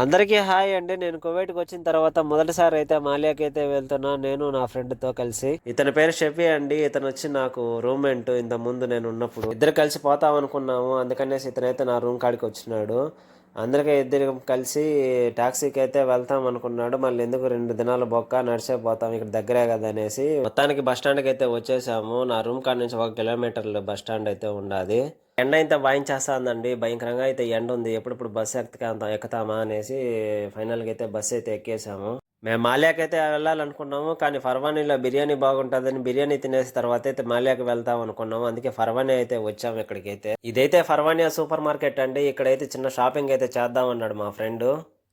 అందరికీ హాయ్ అండి. నేను కువైట్కి వచ్చిన తర్వాత మొదటిసారి అయితే మాలియాకి అయితే వెళ్తున్నా. నేను నా ఫ్రెండ్తో కలిసి. ఇతని పేరు షఫీ అండి. ఇతను వచ్చి నాకు రూమ్మేట్ ఇంత ముందు నేను ఉన్నప్పుడు. ఇద్దరు కలిసి పోతాం అనుకున్నాము. అందుకనేసి ఇతనైతే నా రూమ్ కాడికి వచ్చినాడు. అందరికీ ఇద్దరు కలిసి టాక్సీకి అయితే వెళ్తాం అనుకున్నాడు. మళ్ళీ ఎందుకు రెండు దినాలు బొక్క నడిచే పోతాం ఇక్కడ దగ్గరే కదా అనేసి. మొత్తానికి బస్ స్టాండ్కి అయితే వచ్చేసాము. నా రూమ్ కాడ నుంచి ఒక కిలోమీటర్లు బస్ స్టాండ్ అయితే ఉండాది. ఎండ అయితే వాయించేస్తుందండి భయంకరంగా అయితే ఎండ ఉంది. ఎప్పుడప్పుడు బస్సు ఎక్కుతా ఎక్కుతామా అనేసి ఫైనల్గా అయితే బస్సు అయితే ఎక్కేసాము. మేము మాల్యాకైతే వెళ్ళాలనుకున్నాము కానీ ఫర్వానీలో బిర్యానీ బాగుంటుందని బిర్యానీ తినేసిన తర్వాత అయితే మాల్యాకి వెళ్తాం అనుకున్నాము. అందుకే ఫర్వానీ అయితే వచ్చాము ఇక్కడికైతే. ఇదైతే ఫర్వానియా సూపర్ మార్కెట్ అండి. ఇక్కడైతే చిన్న షాపింగ్ అయితే చేద్దాం అన్నాడు మా ఫ్రెండ్.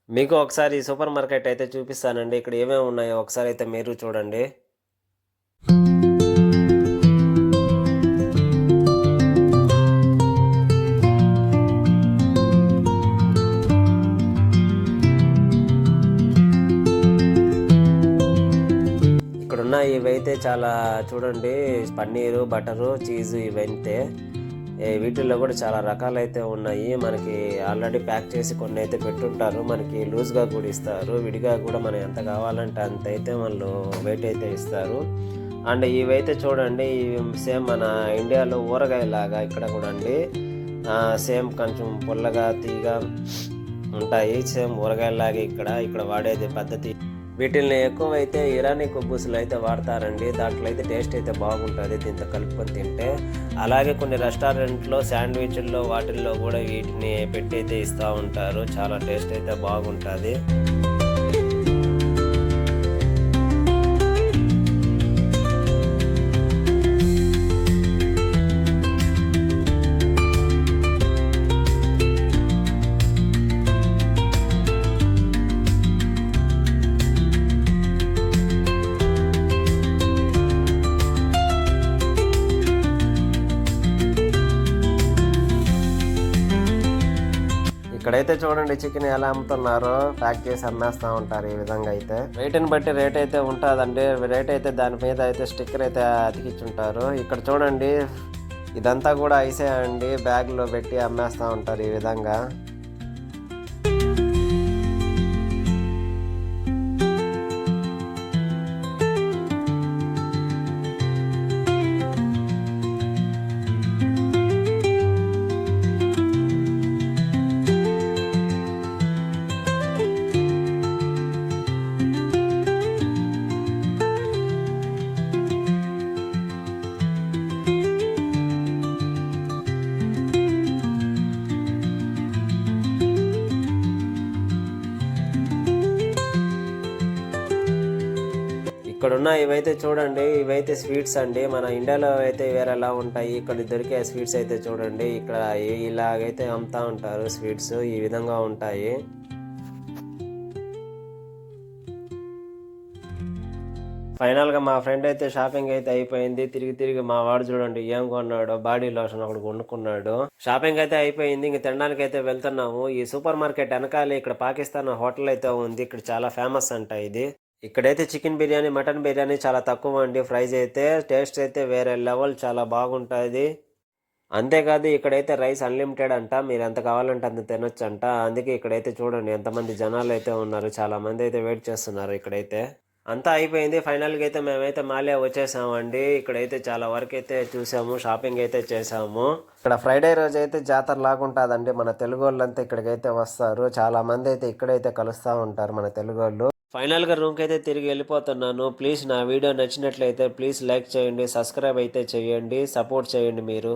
మీకు ఒకసారి సూపర్ మార్కెట్ అయితే చూపిస్తానండి. ఇక్కడ ఏమేమి ఉన్నాయో ఒకసారి అయితే మీరు చూడండి. ఇవైతే చాలా చూడండి పన్నీరు బటరు చీజ్ ఇవైతే వీటిల్లో కూడా చాలా రకాలు అయితే ఉన్నాయి. మనకి ఆల్రెడీ ప్యాక్ చేసి కొన్ని అయితే పెట్టుంటారు. మనకి లూజ్గా కూడా ఇస్తారు. విడిగా కూడా మనం ఎంత కావాలంటే అంత అయితే వాళ్ళు వెయిట్ అయితే ఇస్తారు. అండ్ ఇవైతే చూడండి ఇవి సేమ్ మన ఇండియాలో ఊరగాయలాగా ఇక్కడ కూడా అండి. సేమ్ కొంచెం పుల్లగా తీగా ఉంటాయి. సేమ్ ఊరగాయలాగే ఇక్కడ ఇక్కడ వాడేది పద్ధతి. వీటిల్ని ఎక్కువైతే ఇరానీ కొబ్బూసులు అయితే వాడతారండి. దాంట్లో అయితే టేస్ట్ అయితే బాగుంటుంది. దీంతో కలుపుకొని తింటే అలాగే కొన్ని రెస్టారెంట్లో శాండ్విచ్ల్లో వాటిల్లో కూడా వీటిని పెట్టి అయితే ఇస్తూ ఉంటారు. చాలా టేస్ట్ అయితే బాగుంటుంది. ఇక్కడైతే చూడండి చికెన్ ఎలా అమ్ముతున్నారో ప్యాక్ చేసి అమ్మేస్తూ ఉంటారు ఈ విధంగా అయితే. రేటుని బట్టి రేట్ అయితే ఉంటుందండి. రేట్ అయితే దాని మీద అయితే స్టిక్కర్ అయితే అతికిచ్చుంటారు. ఇక్కడ చూడండి ఇదంతా కూడా ఐసే అండి. బ్యాగ్లో పెట్టి అమ్మేస్తూ ఉంటారు ఈ విధంగా. ఇక్కడ ఉన్న ఇవైతే చూడండి ఇవైతే స్వీట్స్ అండి. మన ఇండియాలో అయితే వేరేలా ఉంటాయి. ఇక్కడ దొరికే స్వీట్స్ అయితే చూడండి. ఇక్కడ ఇలాగైతే అమ్ముతా ఉంటారు స్వీట్స్ ఈ విధంగా ఉంటాయి. ఫైనల్గా మా ఫ్రెండ్ అయితే షాపింగ్ అయితే అయిపోయింది. తిరిగి తిరిగి మా వాడు చూడండి ఏం కొన్నాడు బాడీ లోషన్ ఒకటి కొనుక్కున్నాడు. షాపింగ్ అయితే అయిపోయింది. ఇంక తినడానికి అయితే వెళ్తున్నాము. ఈ సూపర్ మార్కెట్ వెనకాల ఇక్కడ పాకిస్తాన్ హోటల్ అయితే ఉంది. ఇక్కడ చాలా ఫేమస్ అంట ఇది. ఇక్కడైతే చికెన్ బిర్యానీ మటన్ బిర్యానీ చాలా తక్కువ అండి. ఫ్రైజ్ అయితే టేస్ట్ అయితే వేరే లెవెల్ చాలా బాగుంటుంది. అంతేకాదు ఇక్కడైతే రైస్ అన్లిమిటెడ్ అంట. మీరు ఎంత కావాలంటే అంత తినొచ్చు అంట అందుకే ఇక్కడైతే చూడండి ఎంతమంది జనాలు అయితే ఉన్నారు. చాలా మంది అయితే వెయిట్ చేస్తున్నారు ఇక్కడైతే. అంతా అయిపోయింది. ఫైనల్గా అయితే మేమైతే మాలే వచ్చేసామండి. ఇక్కడైతే చాలా వరకు అయితే చూసాము షాపింగ్ అయితే చేసాము. ఇక్కడ ఫ్రైడే రోజు అయితే జాతర లాగుంటుందండి మన తెలుగు వాళ్ళంతా ఇక్కడికైతే వస్తారు. చాలా మంది అయితే ఇక్కడైతే కలుస్తూ ఉంటారు మన తెలుగు వాళ్ళు. ఫైనల్గా రూమ్కి అయితే తిరిగి వెళ్ళిపోతున్నాను. ప్లీజ్ నా వీడియో నచ్చినట్లయితే ప్లీజ్ లైక్ చేయండి సబ్స్క్రైబ్ అయితే చేయండి సపోర్ట్ చేయండి మీరు.